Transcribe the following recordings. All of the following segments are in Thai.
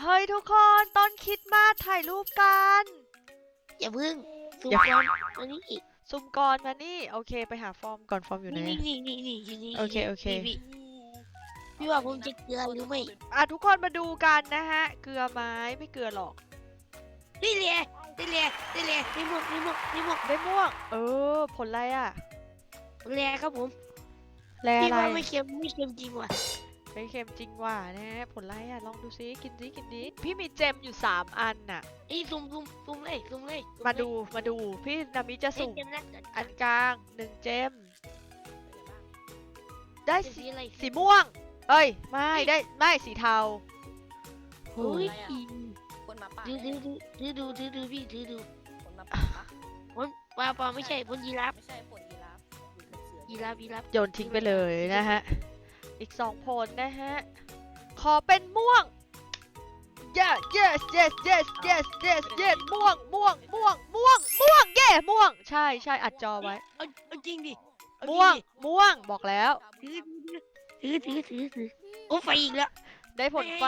เฮ้ยทุกคนต้นคริดมาสถ่ายรูปกัน อย่าพึ่งสุอย่ากรอันนี้อีกซุ่มก่อนมานี่ โอเคไปหาฟอร์มก่อนฟอร์มอยู่ไหน นี่นี่นี่นี่อยู่นี่โอเคโอเคพี่พี่ว่าผมจะเกลือหรือไม่อะทุกคนมาดูกันนะฮะ เกลือไหม้ไม่เกลือหรอก นี่เลยนี่เลยนี่เลยนี่หมกนี่หมกนี่หมกได้ม่วง เออ ผลอะไรอะแร่ครับผมแลพี่อะไร ว่าไม่เค็มไม่เค็มจริงว่ะ ไม่เค็มจริงว่ะนะฮะผลอะไรอะลองดูซิกินดิกินดิพี่มีเจมอยู่ 3 อันน่ะไอ้ยซุ่มซุ่มซุ่มเลยซุ่มเลยซุ่มาเลยดูมาดูพี่นามิจะเอ้ยสุ่มเค็มนักเกินอันกลางหนึ่งเจม ได้จะสีสีอะไรสีม่วง เอ้ยไม่ได้ไม่สีเทาโอ้ยคนมาป่าถือถือถือถือดูถือดูพี่ถือดูคนมาป่าปะผลปลาปลาไม่ใช่ผลยีราฟไม่ใช่ผลยีราฟอยู่กับเสือยีราฟยีราฟโยนทิ้งไปเลยนะฮะ อีกสองผลนะฮะ ขอเป็นม่วง yes yes yes yes yes yes yes ม่วงม่วงม่วงม่วงม่วงเย่ม่วง ใช่ใช่อัดจอไว้ เอาเอาจริงดิเอาจริม่วงดิม่วงบอกแล้วถือถือถือถือถือโอ้ไฟอีกแล้วได้ผลไฟ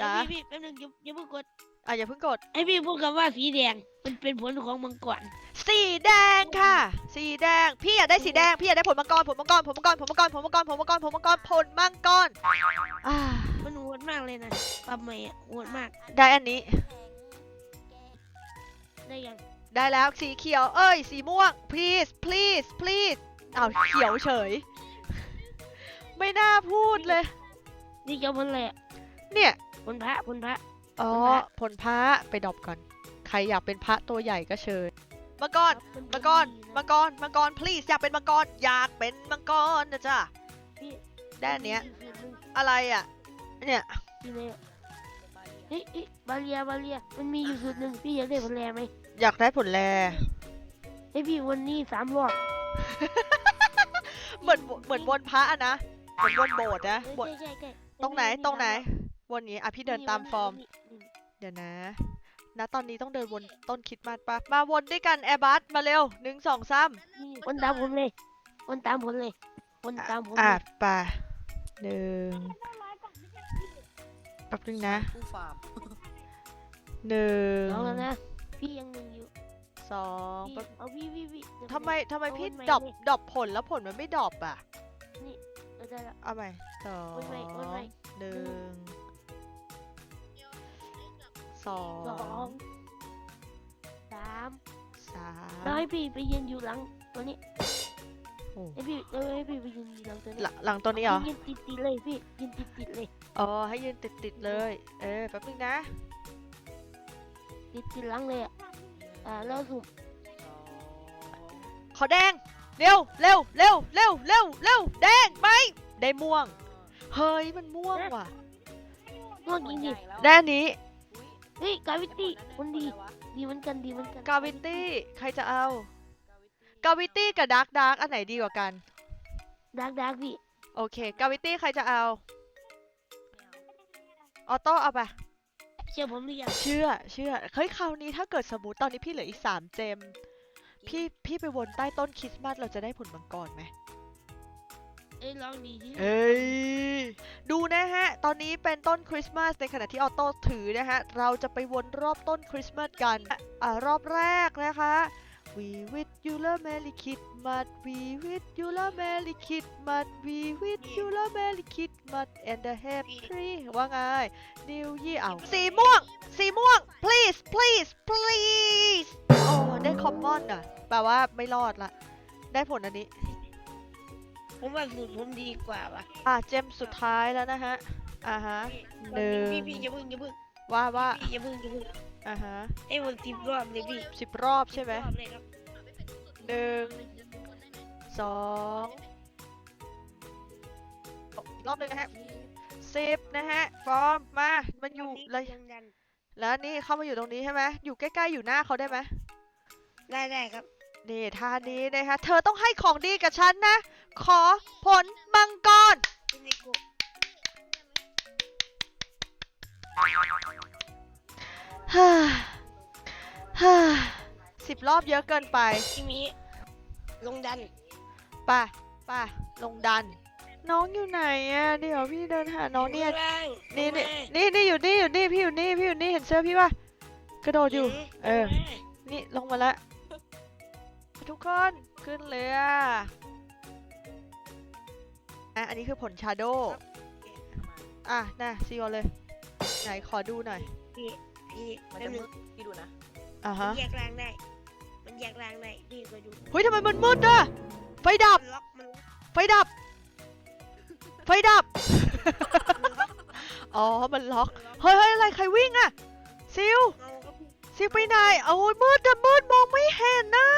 จ๋าจ๋าพี่แป๊บนึงอย่าอย่าเพิ่งกด อะอย่าเพิ่งกดไอพี่พูดคำว่าสีแดง มันเป็นผลของมังกร สีแดงค่ะ สีแดง พี่อยากได้สีแดง พี่อยากได้ผลมังกร ผลมังกร ผลมังกร ผลมังกร ผลมังกร ผลมังกร ผลมังกร ผลมังกรอ่ามันโหดมากเลยนะปรับใหม่อะโหดมาก ได้อันนี้ ได้ยัง ได้แล้วสีเขียว เอ้ย สีม่วง please please please อ้าวเขียวเฉย ไม่น่าพูดเลย นี่เจ้าผลอะไรอะเนี่ย ผลพระผลพระ อ๋อผลพระผลพระไปดรอปก่อน ใครอยากเป็นพระตัวใหญ่ก็เชิญ มังกร มันมังกรดีนะมังกร มังกร please อยากเป็นมังกร อยากเป็นมังกรนะจ๊ะ พี่ได้อันเนี้ยมีสูตรหนึ่งอะไรอะ เนี่ยที่เลยอะเฮ้ยเฮ้ยบาเลียบาเลีย มันมีอยู่สูตรหนึ่งพี่อยากได้ผลแรไหมอยากได้ผลแลเฮ้ยพี่วันนี้สามรอบเหมือนเหมือนวนพระอะนะ เหมือนวนโบสถ์นะเอ้ยวนใช่ใช่ใช่ตรงไหนวัตรงไหนสาอบ วนนี้อะพี่เดินตามฟอร์ม เดี๋ยวนะณตอนนี้ต้องเดินวนต้นคริดมาสปะมาวนด้วยกันแอร์บัสมาเร็วหนึ่งสองสามนี่วนตามผมเลยวนตามผมเลยวนตามผมอะเลยไปหนึ่งแป๊บนึงนะผู้ฟาร์มหนึ่งเอาแล้วนะพี่ยังหนึ่งอยู่สองพี่แป๊บเอาพี่พี่พี่เดี๋ยวทำไมทำไมเอาพี่วนใหม่ดรอปเลยดรอปผลแล้วผลมันไม่ดรอปอะเอาได้ละเอาใหม่สองวนใหม่วนใหม่หนึ่ง สอสองงสามสามแล้วให้พี่ไปยืนอยู่หลังตัวนี้โอ้ให้พี่เออให้พี่ไปยืนอยู่หลังตัวนี้หลังหลังตัวนี้เหรอยืนติดติดๆเลยพี่ยืนติดติดๆเลยอ๋อให้ยืนติดติดๆเลย เออแป๊บนึงนะติดติดๆหลังเลยอะอ่าแล้วสุ่มขอแดง เร็วเร็วเร็วเร็วเร็วเร็วแดงไหมได้ม่วง เฮ้ยมันม่วงว่ะม่วงจริงดิ ได้อันนี้ เฮ้ยกาวิตี้มันดี ดีเหมือนกันดีเหมือนกันกาวิตี้ใครจะเอากาวิตี้กับดาร์กดาร์กอันไหนดีกว่ากัน ดักดักพี่โอเคกาวิตี้ใครจะเอา ออโต้เอาไป เชื่อผมหรือยังเชื่อ เชื่อ เฮ้ย คราวนี้ถ้าเกิดสมมติตอนนี้พี่เหลืออีกสามเจม พี่ พี่ไปวนใต้ต้นคริสต์มาสเราจะได้ผลมังกรไหม เอ้ยลองดีดิเอ้ยดูนะฮะ ตอนนี้เป็นต้นคริสต์มาสในขณะที่ออโต้ถือนะฮะ เราจะไปวนรอบต้นคริสต์มาสกันอ่ารอบแรกนะคะ We with you la Merry Christmas We with you la Merry Christmas We with you la Merry Christmas and the happy ว่าไง New Year เอาสีม่วง สีม่วง please please please โอ้ได้คอมมอนอะแปลว่าไม่รอดละ ได้ผลอันนี้ ผมว่าสูตรผมดีกว่าว่ะอะเจมสุดท้ายแล้วนะฮะ อ่าฮะหนึ่งพี่พี่อย่าเพิ่งอย่าเพิ่งว่าว่าพี่อย่าเพิ่งอย่าเพิ่งอ่าฮะไอ้วันสิบรอบเลยพี่สิบรอบใช่ไหมรอบเลยครับหนึ่งสองอีกรอบหนึ่งนะฮะสิบนะฮะฟอร์มมา มันอยู่เลยยังดันแล้วนี่เข้ามาอยู่ตรงนี้ใช่ไหมอยู่ใกล้ๆอยู่หน้าเขาได้ไหมได้ได้ครับนี่ท่านี้นะคะเธอต้องให้ของดีกับฉันนะ ขอผลมังกรพี่นิโก้ฮ่าฮ่าสิบรอบเยอะเกินไปพี่มีลงดันไป่ะป่ะลงดัน น้องอยู่ไหนอะเดี๋ยวพี่เดินหาน้องเนี่ยข้างล่างนี่ลนี่งมานี่นี่อยู่นี่อยู่นี่พี่อยู่นี่พี่อยู่นี่เห็นเสื้อพี่ปะกระโดดอยู่ เออลงมานี่ลงมาแล้วทุกคนขึ้นเรือ อะอันนี้คือผลชาโดว์อะน่ะซีเอาเลย ไหนขอดูหน่อย พี่พี่มันแป๊จะบนึมืงดพี่ดูนะอะมัฮะนแยกร่างได้ มันแยกร่างได้พี่ก็ดูเฮ้ยทำไมมันมืดอะไฟดับ มันล็อกมันล็อกไฟดับ ไฟดับมันล็อกอ๋อมันล็อกมันล็อก เฮ้ยเฮ้ยอะไรใครวิ่งอะซิลเอาก็พี่ซิลไปไหนโอ้ยมืดอะมืดมองไม่เห็นนะ